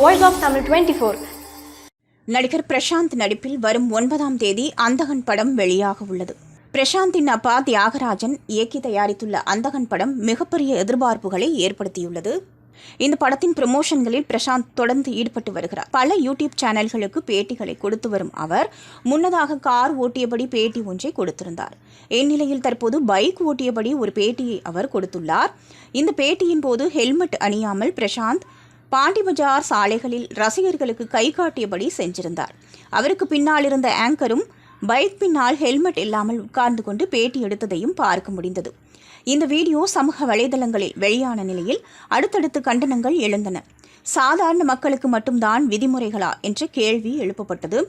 Voice of Tamil 24. நடிகர் பிரசாந்த் நடிப்பில் வரும் ஒன்பதாம் தேதி அந்தகன் படம் வெளியாக உள்ளது. பிரசாந்தின் அப்பா தியாகராஜன் இயக்கி தயாரித்துள்ள அந்தகன் படம் மிகப்பெரிய எதிர்பார்ப்புகளை ஏற்படுத்தியுள்ளது. இந்த படத்தின் ப்ரமோஷன்களில் பிரசாந்த் தொடர்ந்து ஈடுபட்டு வருகிறார். பல யூடியூப் சேனல்களுக்கு பேட்டிகளை கொடுத்து வரும் அவர் முன்னதாக கார் ஓட்டியபடி பேட்டி ஒன்றை கொடுத்திருந்தார். இந்நிலையில் தற்போது பைக் ஓட்டியபடி ஒரு பேட்டியை அவர் கொடுத்துள்ளார். இந்த பேட்டியின் போது ஹெல்மெட் அணியாமல் பிரசாந்த் பாண்டி பஜார் சாலைகளில் ரசிகர்களுக்கு கை காட்டியபடி சென்றிருந்தார். அவருக்கு பின்னால் இருந்த ஆங்கரும் பைக் பின்னால் ஹெல்மெட் இல்லாமல் உட்கார்ந்து கொண்டு பேட்டி எடுத்ததையும் பார்க்க முடிந்தது. இந்த வீடியோ சமூக வலைதளங்களில் வெளியான நிலையில் அடுத்தடுத்து கண்டனங்கள் எழுந்தன. சாதாரண மக்களுக்கு மட்டும்தான் விதிமுறைகளா என்ற கேள்வி எழுப்பப்பட்டது.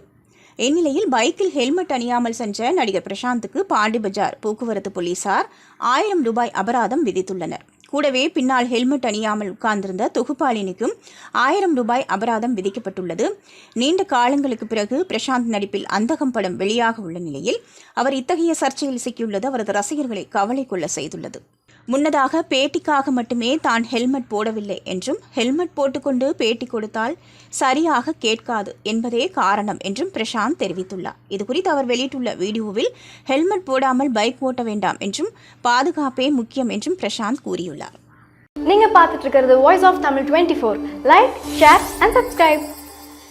இந்நிலையில் பைக்கில் ஹெல்மெட் அணியாமல் சென்ற நடிகர் பிரசாந்துக்கு பாண்டி பஜார் போக்குவரத்து போலீசார் ஆயிரம் ரூபாய் அபராதம் விதித்துள்ளனர். கூடவே பின்னால் ஹெல்மெட் அணியாமல் உட்கார்ந்திருந்த தொகுப்பாளினிக்கும் ஆயிரம் ரூபாய் அபராதம் விதிக்கப்பட்டுள்ளது. நீண்ட காலங்களுக்கு பிறகு பிரசாந்த் நடிப்பில் அந்தகம் படம் வெளியாக உள்ள நிலையில் அவர் இத்தகைய சர்ச்சையில் சிக்கியுள்ளது. அவரது ரசிகர்களை கவலை கொள்ள செய்துள்ளது. முன்னதாக பேட்டிக்காக மட்டுமே தான் ஹெல்மெட் போடவில்லை என்றும் ஹெல்மெட் போட்டுக்கொண்டு பேட்டி கொடுத்தால் சரியாக கேட்காது என்பதே காரணம் என்றும் பிரசாந்த் தெரிவித்துள்ளார். இதுகுறித்து அவர் வெளியிட்டுள்ள வீடியோவில் ஹெல்மெட் போடாமல் பைக் ஓட்ட வேண்டாம் என்றும் பாதுகாப்பே முக்கியம் என்றும் பிரசாந்த் கூறியுள்ளார். நீங்க பார்த்துட்டு இருக்கிறது voice of Tamil twenty four like share and subscribe